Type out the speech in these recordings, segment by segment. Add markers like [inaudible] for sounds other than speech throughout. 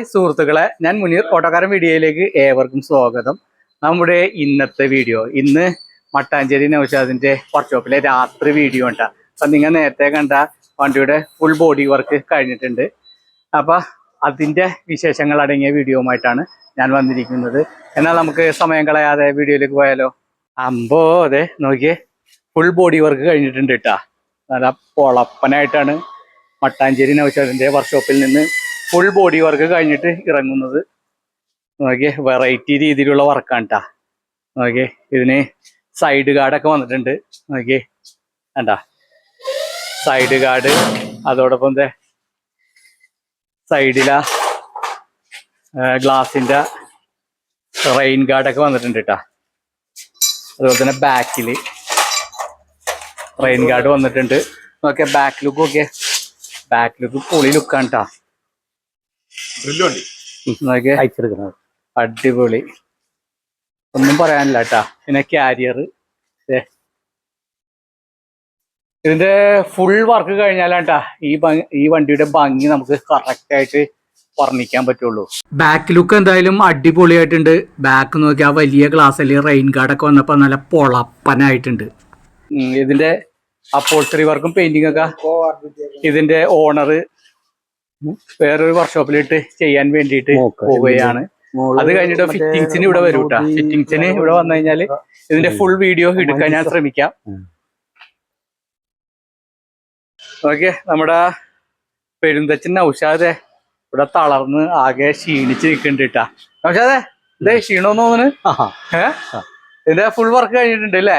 Hi സുഹൃത്തുക്കളെ ഞാൻ മുനീർ ഓട്ടോക്കാരൻ വീഡിയോയിലേക്ക് ഏവർക്കും സ്വാഗതം. നമ്മുടെ ഇന്നത്തെ വീഡിയോ ഇന്ന് മട്ടാഞ്ചേരി നൗഷാദിന്റെ വർക്ക്ഷോപ്പിലെ രാത്രി വീഡിയോ ഉണ്ടാ. അപ്പൊ നിങ്ങൾ നേരത്തെ കണ്ട വണ്ടിയുടെ ഫുൾ ബോഡി വർക്ക് കഴിഞ്ഞിട്ടുണ്ട്. അപ്പൊ അതിന്റെ വിശേഷങ്ങൾ അടങ്ങിയ വീഡിയോയുമായിട്ടാണ് ഞാൻ വന്നിരിക്കുന്നത്. എന്നാൽ നമുക്ക് സമയം കളയാതെ വീഡിയോയിലേക്ക് പോയാലോ? അമ്പോ അതെ നോക്കിയേ ഫുൾ ബോഡി വർക്ക് കഴിഞ്ഞിട്ടുണ്ട് കേട്ടാ. നല്ല പൊളപ്പനായിട്ടാണ് മട്ടാഞ്ചേരി നൗഷാദിന്റെ വർക്ക്ഷോപ്പിൽ നിന്ന് ഫുൾ ബോഡി വർക്ക് കഴിഞ്ഞിട്ട് ഇറങ്ങുന്നത്. നോക്കിയേ വെറൈറ്റി രീതിയിലുള്ള വർക്കാണ് കേട്ടാ നോക്കിയേ ഇതിന് സൈഡ് ഗാർഡൊക്കെ വന്നിട്ടുണ്ട്. നോക്കിയേ കണ്ടാ? സൈഡ് ഗാർഡ് അതോടൊപ്പം ദേ സൈഡിലാ ഗ്ലാസിന്റെ റെയിൻ ഗാർഡൊക്കെ വന്നിട്ടുണ്ട് കേട്ടാ അതുപോലെ തന്നെ ബാക്കിൽ റെയിൻ ഗാർഡ് വന്നിട്ടുണ്ട്. നോക്കിയാൽ ബാക്ക് ലുക്ക് നോക്കിയേ. ബാക്ക് ലുക്ക് പൊളി ലുക്കാണ് കേട്ടാ നോക്കിയേ. അയച്ചെടുക്കുന്നത്. അടിപൊളി. ഒന്നും പറയാനില്ല കേട്ടാ. പിന്നെ കാരിയർ ഇതിന്റെ ഫുൾ വർക്ക് കഴിഞ്ഞാലാട്ടാ ഈ ഈ വണ്ടിയുടെ ഭംഗി നമുക്ക് കറക്റ്റ് ആയിട്ട് വർണിക്കാൻ പറ്റുള്ളൂ. ബാക്ക് ലുക്ക് എന്തായാലും അടിപൊളിയായിട്ടുണ്ട്. ബാക്ക് നോക്കി ആ വലിയ അല്ലെങ്കിൽ റെയിൻ ഗാർഡൊക്കെ വന്നപ്പോ നല്ല പൊളപ്പനായിട്ടുണ്ട്. ഇതിന്റെ ഇതിന്റെ അപ്പോൾസറി വർക്കും പെയിന്റിംഗ് ഒക്കെ. ഇതിന്റെ ഓണർ വേറൊരു വർക്ക്ഷോപ്പിലിട്ട് ചെയ്യാൻ വേണ്ടിയിട്ട് പോവുകയാണ്. അത് കഴിഞ്ഞിട്ട് ഫിറ്റിംഗ്സിന് ഇവിടെ വരും കേട്ടോ ഫിറ്റിംഗ്സിന് ഇവിടെ വന്നു കഴിഞ്ഞാൽ ഇതിന്റെ ഫുൾ വീഡിയോ എടുക്കാൻ ഞാൻ ശ്രമിക്കാം. ഓക്കെ നമ്മുടെ പെരുന്തച്ചൻ നൗഷാദെ ഇവിടെ തളർന്ന് ആകെ ക്ഷീണിച്ച് നിൽക്കുന്നുണ്ട് കേട്ടാ നൗഷാദെ ഇതേ ക്ഷീണമെന്ന് തോന്നുന്നു. ഇതിന്റെ ഫുൾ വർക്ക് കഴിഞ്ഞിട്ടുണ്ട് അല്ലേ?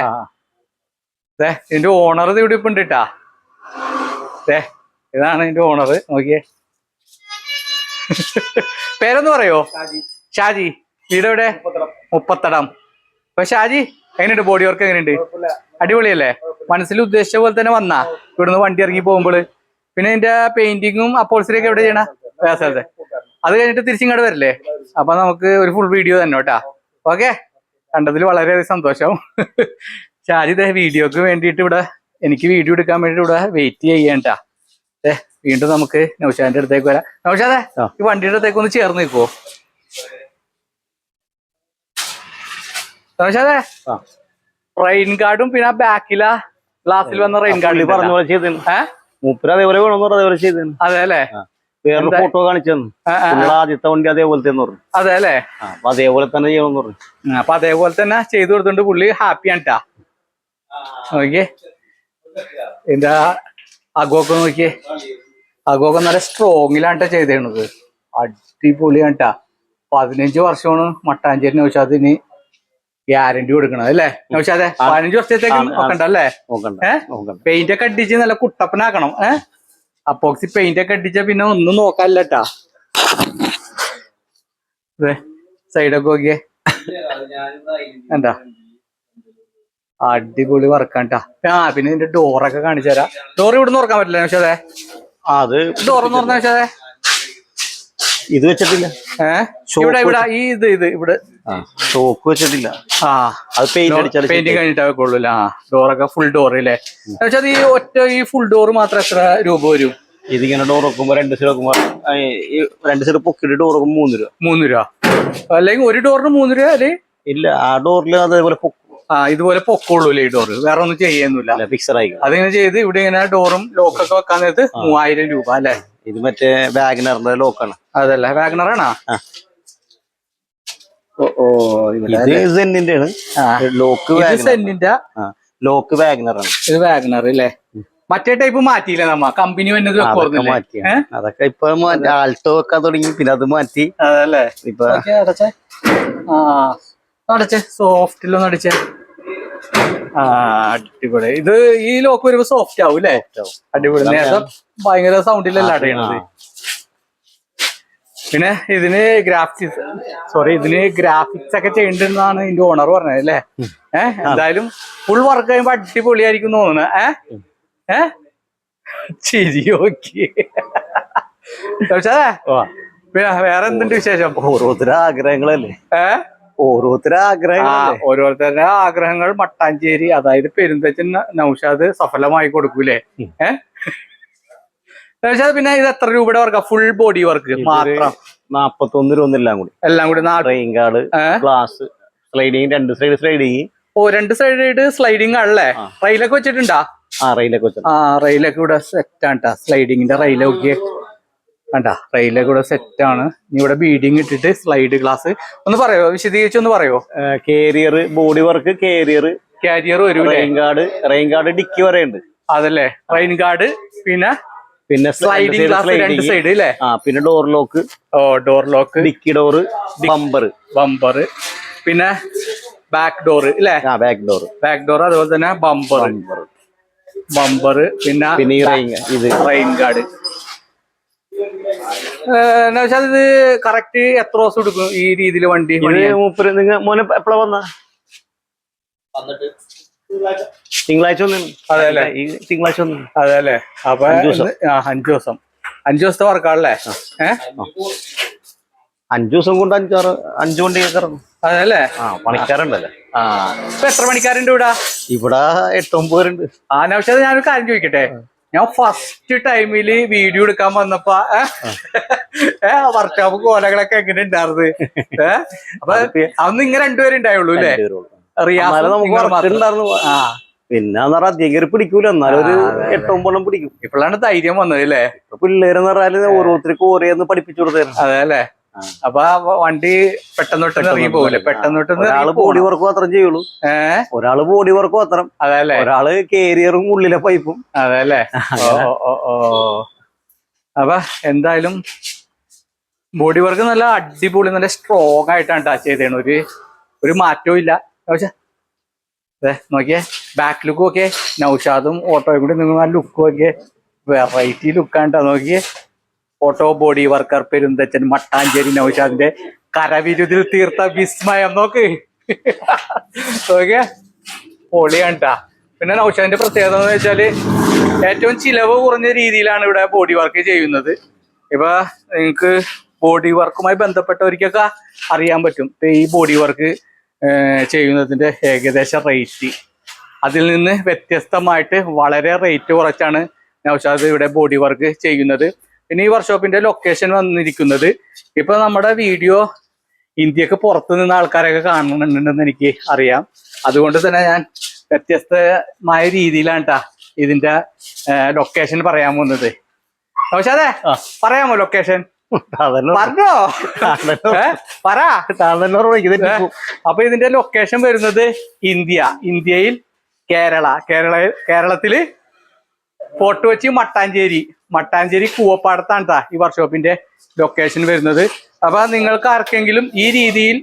ഇതിന്റെ ഓണർ ഇവിടെ ഇപ്പൊ ഉണ്ട് കേട്ടാ ഇതാണ് ഇതിന്റെ ഓണർ നോക്കിയേ. [laughs] പേരൊന്ന് പറയോ? ഷാജി. വീട് എവിടെ മുപ്പത്തടം. അപ്പൊ ഷാജി എങ്ങനെയുണ്ട് ബോഡി വർക്ക് എങ്ങനെയുണ്ട്? അടിപൊളിയല്ലേ? മനസ്സിൽ ഉദ്ദേശിച്ച പോലെ തന്നെ വന്നാ. ഇവിടുന്ന് വണ്ടി ഇറങ്ങി പോകുമ്പോൾ പിന്നെ ഇതിന്റെ പെയിന്റിങ്ങും അപ്പോൾസറി ഒക്കെ എവിടെ ചെയ്യണ? വേറെ സ്ഥലത്തെ അത് കഴിഞ്ഞിട്ട് തിരിച്ചിങ്ങോട്ട് വരില്ലേ? അപ്പൊ നമുക്ക് ഒരു ഫുൾ വീഡിയോ തന്നെ കേട്ടാ. ഓക്കെ? കണ്ടതിൽ വളരെയധികം സന്തോഷം. [laughs] ഷാജി വീഡിയോക്ക് വേണ്ടിയിട്ട് ഇവിടെ എനിക്ക് വീഡിയോ എടുക്കാൻ വേണ്ടിയിട്ട് ഇവിടെ വെയിറ്റ് ചെയ്യണ്ട വീണ്ടും നമുക്ക് നൗഷാദിന്റെ അടുത്തേക്ക് വരാം. നൗഷാദേ ഈ വണ്ടിയുടെ അടുത്തേക്ക് ഒന്ന് ചേർന്ന് നിൽക്കുവോ? നൗഷാദേ ആ. റെയിൻ ഗാർഡും പിന്നെ ആ ബാക്കില ഗ്ലാസ്സിൽ വന്ന റെയിൻ ഗാർഡ് പറഞ്ഞ പോലെ ചെയ്തു മൂപ്പര് അതേപോലെ വേണമെന്ന് പറഞ്ഞു അതേപോലെ ചെയ്തു അതെ അല്ലേ? വേറൊരു എന്താ? ഫോട്ടോ കാണിച്ചു ആദ്യത്തെ വണ്ടി അതേപോലത്തെ പറഞ്ഞു. അതെ അല്ലേ? അപ്പൊ അതേപോലെ തന്നെ ചെയ്യണമെന്ന് പറഞ്ഞു. അപ്പൊ അതേപോലെ തന്നെ ചെയ്തു കൊടുത്തോണ്ട് പുള്ളി. ഹാപ്പിയാണ് ട്ടാ. നോക്കിയേ. എന്താ അഗോക്കെ നോക്കിയേ. അഗോക്കെ നല്ല സ്ട്രോങ്ങിലാണ് ചെയ്തേണത് അടിപൊളിയാണ് ട്ടാ പതിനഞ്ച് വർഷമാണ് മട്ടാഞ്ചേരി നൗഷാദിന് ഗ്യാരണ്ടി കൊടുക്കണത് അല്ലേ? നൗഷാദെ പതിനഞ്ച് വർഷത്തേക്ക്. നോക്കണ്ട അല്ലേ പെയിന്റ് ഒക്കെ അടിച്ച് നല്ല കുട്ടപ്പനാക്കണം ഏ? അപ്പോക്സി പെയിന്റ് ഒക്കെ അടിച്ച പിന്നെ ഒന്നും നോക്കാനില്ല സൈഡൊക്കെ നോക്കിയേ. എന്താ? അടിപൊളി വർക്കാണ് ആ പിന്നെ ഇതിന്റെ ഡോറൊക്കെ കാണിച്ചു തരാം ഡോർ ഇവിടെ തുറക്കാൻ പറ്റില്ല പക്ഷേ അതെ അത് തുറന്ന പക്ഷേ ഇത് വെച്ചിട്ടില്ല. ഇവിടെ ഇവിടെ ഈ ഇത് ഇത് ഇവിടെ. ഷോക്ക് വെച്ചിട്ടില്ല. ആ. അത് പെയിന്റ് അടിച്ചാൽ പെയിന്റ് കഴിഞ്ഞിട്ടേ വെക്കുള്ളൂ ആ ഡോറൊക്കെ ഫുൾ ഡോർ അല്ലേ എന്നുവെച്ചാൽ അത് ഈ ഒറ്റ ഈ ഫുൾ ഡോർ മാത്രം എത്ര രൂപ വരും? ഇതിങ്ങനെ ഡോർ വെക്കുമ്പോ രണ്ട് സൈഡ് വെക്കുമ്പോ രണ്ട് സൈഡ് പൊക്കിട്ട് ഡോർ വെക്കുമ്പോ മൂന്ന് രൂപ. മൂന്ന് രൂപ. അല്ലെങ്കിൽ ഒരു ഡോറിന് മൂന്ന് രൂപ അല്ലേ? ഇല്ല ആ ഡോറിൽ അതേപോലെ പൊക്കും ആ ഇതുപോലെ പൊക്കോളൂ ഈ ഡോർ വേറെ ഒന്നും ചെയ്യുന്നില്ല അല്ല ആയി അതിങ്ങനെ ചെയ്ത് ഇവിടെ ഇങ്ങനെ ഡോറും ലോക്കൊക്കെ വെക്കാൻ നേരത്ത് മൂവായിരം രൂപ അല്ലെ? ഇത് മറ്റേ വാഗ്നറിന്റെ ലോക്കാണ് അതല്ല വാഗ്നറാണോ ഓ ഇത് സെന്നിന്റെ ആണ്. ലോക്ക് ലോക്ക് വാഗ്നറാണ് ഇത് വാഗ്നർ അല്ലേ? മറ്റേ ടൈപ്പ് മാറ്റിയില്ല നമ്മ? കമ്പനി വന്നത് മാറ്റി. അതൊക്കെ ഇപ്പൊ ആൾട്ടോ വെക്കാൻ തുടങ്ങി പിന്നെ അത് മാറ്റി. അതല്ലേ? ഇപ്പൊ അടച്ചേ. ആ അടച്ചേ. സോഫ്റ്റിലൊന്ന് അടിച്ചേ. അടിപൊളി. ഇത് ഈ ലോക്ക് വരുമ്പോ സോഫ്റ്റ് ആവും അല്ലേ അടിപൊളി. നേരം ഭയങ്കര സൗണ്ടിലല്ല അടയണത്. പിന്നെ ഇതിന് ഗ്രാഫിക്സ് സോറി ഇതിന് ഗ്രാഫിക്സ് ഒക്കെ ചെയ്യണ്ടെന്നാണ് ഇതിന്റെ ഓണർ പറഞ്ഞത് അല്ലേ ഏഹ് എന്തായാലും ഫുൾ വർക്ക് കഴിയുമ്പോ അടിപൊളിയായിരിക്കും തോന്നുന്നു. ഏഹ് ഏഹ് ശരി ഓക്കെ പിന്നെ വേറെ എന്തുണ്ട് വിശേഷം? ഓരോരുത്തരുടെ ആഗ്രഹങ്ങളല്ലേ? ഏഹ് ഓരോരുത്തരുടെ ആഗ്രഹങ്ങൾ ഓരോരുത്തരുടെ ആഗ്രഹങ്ങൾ മട്ടാഞ്ചേരി അതായത് പെരുന്തച്ചൻ നൗഷാദ് സഫലമായി കൊടുക്കൂലേ. ഏഹ് നൗഷാദ് പിന്നെ ഇത് എത്ര രൂപയുടെ വർക്ക് ഫുൾ ബോഡി വർക്ക് മാത്രം. നാപ്പത്തൊന്ന് രൂപ എല്ലാം കൂടി എല്ലാം കൂടി ട്രെയിൻ കാർഡ് ഗ്ലാസ് സ്ലൈഡിങ് രണ്ട് സൈഡ് സ്ലൈഡിങ് ഓ രണ്ട് സൈഡ് സ്ലൈഡിങ് ആണല്ലേ? റെയിലൊക്കെ വെച്ചിട്ടുണ്ടാ? ആ റെയിലൊക്കെ വെച്ചിട്ടുണ്ട്. ആ റെയിലൊക്കെ ഇവിടെ സെറ്റ് ആണ് സ്ലൈഡിങ്ങിന്റെ റെയിൽ നോക്കിയേ കണ്ട കൂടെ ഇവിടെ സെറ്റ് ആണ്. ഇനി ഇവിടെ ബീഡിങ് ഇട്ടിട്ട് സ്ലൈഡ് ഗ്ലാസ് ഒന്ന് പറയോ? വിശദീകരിച്ച് ഒന്ന് പറയോ? Carrier body work carrier carrier ഒരു rain guard rain guard dicky വരെ ഉണ്ട് അതല്ലേ? റെയിൻ ഗാർഡ് പിന്നെ? പിന്നെ സ്ലൈഡിംഗ് ഗ്ലാസ് രണ്ട് സൈഡ് അല്ലേ ആ പിന്നെ ഡോർ ലോക്ക് ഓ door lock dicky door bumper bumper പിന്നെ ബാക്ക് ഡോർ അല്ലേ ആ ബാക്ക് ഡോർ ബാക്ക് ഡോർ അതുപോലെ തന്നെ ബമ്പർ ബമ്പർ പിന്നെ പിന്നെ റെയിൻ ഇത്. റെയിൻ ഗാർഡ് പക്ഷെ ഇത് കറക്റ്റ് എത്ര ദിവസം എടുക്കും ഈ രീതിയിൽ വണ്ടി? മൂപ്പര് നിങ്ങൾ മോനെ എപ്പോഴാ വന്ന? തിങ്കളാഴ്ച വന്നു. അതെ അല്ലേ? ഈ തിങ്കളാഴ്ച വന്നു. അതെ അല്ലേ? അപ്പൊ അഞ്ച് ദിവസം. അഞ്ചു ദിവസം. അഞ്ചു ദിവസത്തെ വർക്കാണല്ലേ? അഞ്ചു ദിവസം കൊണ്ട് അഞ്ചാറ് അഞ്ചു കൊണ്ട് കറങ്ങും അതെ അല്ലേ? ആ പണിക്കാരുണ്ടല്ലോ? ആ. ഇപ്പൊ എത്ര പണിക്കാരുണ്ട് ഇവിടെ? ഇവിടെ എട്ടൊമ്പത് പേരുണ്ട്. ആ നൗഷാദ് ഞാനൊരു കാര്യം ചോദിക്കട്ടെ? ഞാൻ ഫസ്റ്റ് ടൈമിൽ വീഡിയോ എടുക്കാൻ വന്നപ്പോ ഏ? വർക്ക്ഷോപ്പ് കോലകളൊക്കെ എങ്ങനെ ഉണ്ടായിരുന്നത് ഏ? അപ്പൊ അന്ന് ഇങ്ങനെ രണ്ടുപേരും ഉണ്ടായുള്ളൂ അല്ലേ. റിയാസും ആ. പിന്നെ അധികം പിടിക്കൂല. എന്നാലും ഒരു ആ, അതെ, അതെ. എട്ട് ഒമ്പതെണ്ണം പിടിക്കും. ഇപ്പോഴാണ് ധൈര്യം വന്നത് അല്ലേ? പിള്ളേരെന്ന് പറഞ്ഞാൽ ഓരോരുത്തർക്ക് ഓരോന്ന് പഠിപ്പിച്ചു കൊടുത്തായിരുന്നു. അതെ അല്ലേ. അപ്പൊ ആ വണ്ടി പെട്ടെന്ന് തൊട്ട് ഇറങ്ങി. പോകില്ലേ പെട്ടെന്ന് തൊട്ട് ഒരാൾ ബോഡി വർക്ക് മാത്രം ചെയ്യുള്ളൂ. ഏഹ് ഒരാൾ ബോഡി വർക്ക് മാത്രം. അതല്ലേ? അല്ലേ ഒരാൾ കേരിയറും ഉള്ളിലെ പൈപ്പും അതല്ലേ? ഓ അപ്പൊ എന്തായാലും ബോഡി വർക്ക് നല്ല അടിപൊളി നല്ല സ്ട്രോങ് ആയിട്ടാണ് ടച്ച് ചെയ്തേണ് ഒരു ഒരു മാറ്റവും ഇല്ല. പക്ഷേ അതെ നോക്കിയേ. ബാക്ക് ലുക്കും ഒക്കെ നൗഷാദും ഓട്ടോയും കൂടി നിങ്ങൾ ആ ലുക്കും ഒക്കെ വെറൈറ്റി ലുക്കാണ്ടാ നോക്കിയേ. Auto body worker Perunthachan Mattancherry നൌഷാദിന്റെ കരവിരുതിൽ തീർത്ത വിസ്മയം. നോക്ക്. പൊളിയാണ് പൊളിയാണ്ടാ. പിന്നെ നൌഷാദിന്റെ പ്രത്യേകത എന്ന് വെച്ചാൽ ഏറ്റവും ചിലവ് കുറഞ്ഞ രീതിയിലാണ് ഇവിടെ ബോഡി വർക്ക് ചെയ്യുന്നത്. ഇപ്പൊ നിങ്ങൾക്ക് ബോഡി വർക്കുമായി ബന്ധപ്പെട്ടവർക്കൊക്കെ അറിയാൻ പറ്റും. ഈ ബോഡി വർക്ക് ചെയ്യുന്നതിന്റെ ഏകദേശ റേറ്റ് അതിൽ നിന്ന് വ്യത്യസ്തമായിട്ട് വളരെ റേറ്റ് കുറച്ചാണ് നൗഷാദ് ഇവിടെ ബോഡി വർക്ക് ചെയ്യുന്നത്. പിന്നെ ഈ വർക്ക്ഷോപ്പിന്റെ ലൊക്കേഷൻ വന്നിരിക്കുന്നത്. ഇപ്പൊ നമ്മുടെ വീഡിയോ ഇന്ത്യയ്ക്ക് പുറത്തു നിന്ന് ആൾക്കാരൊക്കെ കാണുന്നുണ്ടെന്ന് എനിക്ക് അറിയാം. അതുകൊണ്ട് തന്നെ ഞാൻ വ്യത്യസ്തമായ രീതിയിലാണ് കേട്ടാ ഇതിന്റെ ലൊക്കേഷൻ പറയാൻ പോകുന്നത്. പക്ഷെ അതെ പറയാമോ ലൊക്കേഷൻ പറഞ്ഞോ? പറ? അപ്പൊ ഇതിന്റെ ലൊക്കേഷൻ വരുന്നത് ഇന്ത്യ. ഇന്ത്യയിൽ കേരള. കേരള കേരളത്തിൽ ഫോർട്ട് കൊച്ചി മട്ടാഞ്ചേരി. മട്ടാഞ്ചേരി കൂവപ്പാടത്താണ് ട്ടാ ഈ വർക്ക്ഷോപ്പിന്റെ ലൊക്കേഷൻ വരുന്നത്. അപ്പൊ നിങ്ങൾക്ക് ആർക്കെങ്കിലും ഈ രീതിയിൽ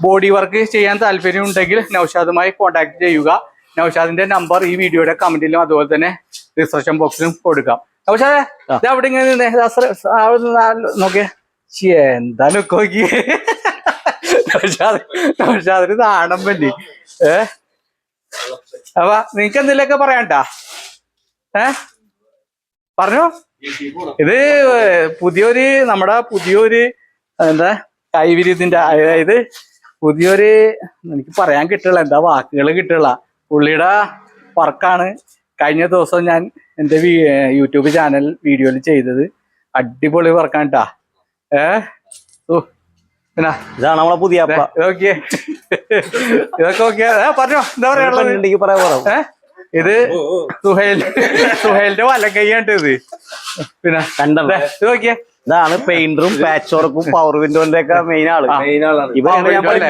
ബോഡി വർക്ക് ചെയ്യാൻ താല്പര്യം ഉണ്ടെങ്കിൽ നൌഷാദുമായി കോൺടാക്ട് ചെയ്യുക. നൌഷാദിന്റെ നമ്പർ ഈ വീഡിയോയുടെ കമന്റിലും അതുപോലെ തന്നെ ഡിസ്ക്രിപ്ഷൻ ബോക്സിലും കൊടുക്കാം. നൌഷാദെ. ഇത് അവിടെ ഇങ്ങനെ നോക്കിയ. എന്താണ് എന്താ ലുക്ക് നോക്കിയേ? നൗഷാദ് നൗഷാദിന് നാണം പറ്റി. ഏ? അപ്പൊ നിങ്ങക്ക് എന്തെങ്കിലുമൊക്കെ പറയാണ്ടാ ഏ? പറഞ്ഞോ? ഇത് പുതിയൊരു നമ്മുടെ പുതിയൊരു എന്താ കൈവിര്യത്തിന്റെ അതായത് പുതിയൊരു എനിക്ക് പറയാൻ കിട്ടില്ല എന്താ വാക്കുകൾ കിട്ടില്ല പുള്ളിയുടെ വർക്കാണ്. കഴിഞ്ഞ ദിവസം ഞാൻ എന്റെ യൂട്യൂബ് ചാനൽ വീഡിയോയിൽ ചെയ്തത്. അടിപൊളി വർക്കാണ് കേട്ടാ ഏ ഓ പിന്നെ ഇതാണ് നമ്മളെ പുതിയ ഇതൊക്കെ ഓക്കെ. പറഞ്ഞോ. എന്താ പറയാ? ഇത് സുഹേൽ സുഹേലിന്റെ വലക്കൈയാണ്ട് ഇത്. പിന്നെ ഇത് നോക്കിയേ. ഇതാണ് പെയിന്ററും പാച്ച് വർക്കും പവർ വിൻഡോന്റെ ഒക്കെ മെയിൻ ആൾ.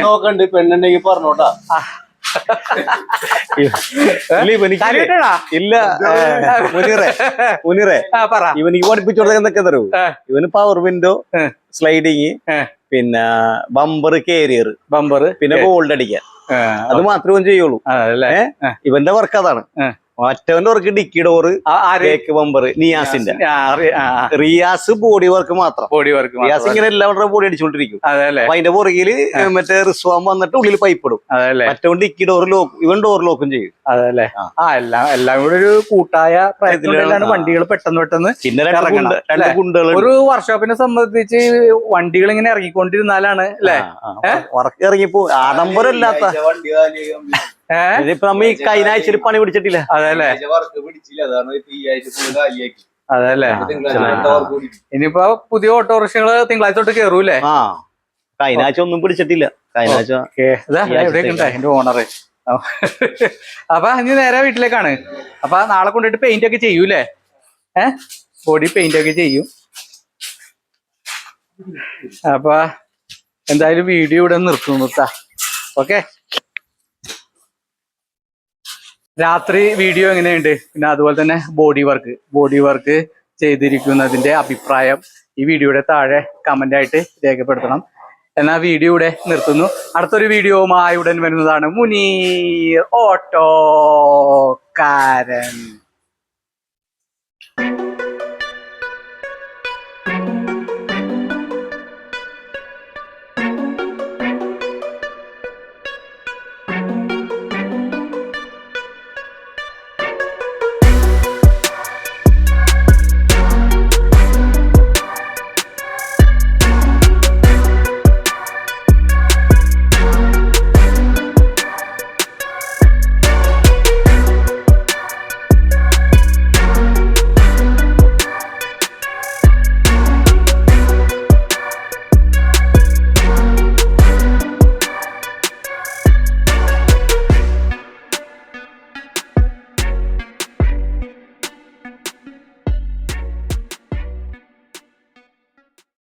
നോക്കണ്ട് പെണ്ണുണ്ടെങ്കിൽ പറഞ്ഞോട്ടാ. ഇല്ല മുനീറെ മുനീറെ. ആ പറ. ഇവനിക്ക് പഠിപ്പിച്ചു കൊടുക്കാൻ എന്തൊക്കെ തരൂ ഇവന് പവർ വിൻഡോ സ്ലൈഡിങ് പിന്നെ ബമ്പർ കേരിയർ ബമ്പർ പിന്നെ ഗോൾഡ് അടിക്കാൻ. അത് മാത്രമേ ചെയ്യുള്ളൂ? ഇവന്റെ വർക്ക് അതാണ്. ഏ. മറ്റവന്റെ work dicky door back bumper നിയാസിന്റെ. Riyas body work മാത്രം. ബോഡി വർക്ക് റിയാസ് ഇങ്ങനെ എല്ലാവരുടെ ബോഡി അപ്പൊ അതിന്റെ പുറകിൽ മറ്റേ റിസ്വാൻ വന്നിട്ട് ഉള്ളിൽ പൈപ്പ് ഇടും. അതല്ലേ മറ്റവൻ ഡിക്കി ഡോർ ലോക്ക് ഇവൻ ഡോർ ലോക്കും ചെയ്യും. അതല്ലേ ആ. ആ എല്ലാം എല്ലാം കൂടെ ഒരു കൂട്ടായ പ്രയത്നത്തിലാണ് വണ്ടികൾ പെട്ടെന്ന് പെട്ടെന്ന് പിന്നെ ഒരു വർക്ക്ഷോപ്പിനെ സംബന്ധിച്ച് വണ്ടികൾ ഇങ്ങനെ ഇറങ്ങിക്കൊണ്ടിരുന്നാലാണ് അല്ലേ? ഇറങ്ങിപ്പോ ആഡംബരമില്ലാത്ത വണ്ടി ഏഹ് ഇതിപ്പോ നമ്മ ഈ കഴിഞ്ഞ ആഴ്ചയിൽ പണി പിടിച്ചിട്ടില്ല. അതല്ലേ? അതല്ലേ? ഇനിയിപ്പോ പുതിയ ഓട്ടോറിക്ഷകൾ തിങ്കളാഴ്ച തൊട്ട് കേറൂലേ ആ. കഴിഞ്ഞ ആഴ്ച ഒന്നും പിടിച്ചിട്ടില്ല. കഴിഞ്ഞ ആഴ്ച എന്റെ ഓണറ്. അപ്പൊ ഇനി നേരെ വീട്ടിലേക്കാണ്. അപ്പൊ നാളെ കൊണ്ടിട്ട് പെയിന്റ് ഒക്കെ ചെയ്യൂലേ ഏ? ബോഡി പെയിന്റ് ഒക്കെ ചെയ്യും. അപ്പൊ എന്തായാലും വീഡിയോ ഇവിടെ നിർത്തുന്നു ഓക്കെ? രാത്രി വീഡിയോ എങ്ങനെയുണ്ട്? പിന്നെ അതുപോലെ തന്നെ ബോഡി വർക്ക് ബോഡി വർക്ക് ചെയ്തിരിക്കുന്നതിന്റെ അഭിപ്രായം ഈ വീഡിയോയുടെ താഴെ കമന്റ് ആയിട്ട് രേഖപ്പെടുത്തണം. എന്നാ വീഡിയോ ഇവിടെ നിർത്തുന്നു. അടുത്തൊരു വീഡിയോവുമായി ഉടൻ വരുന്നതാണ് മുനീർ ഓട്ടോക്കാരൻ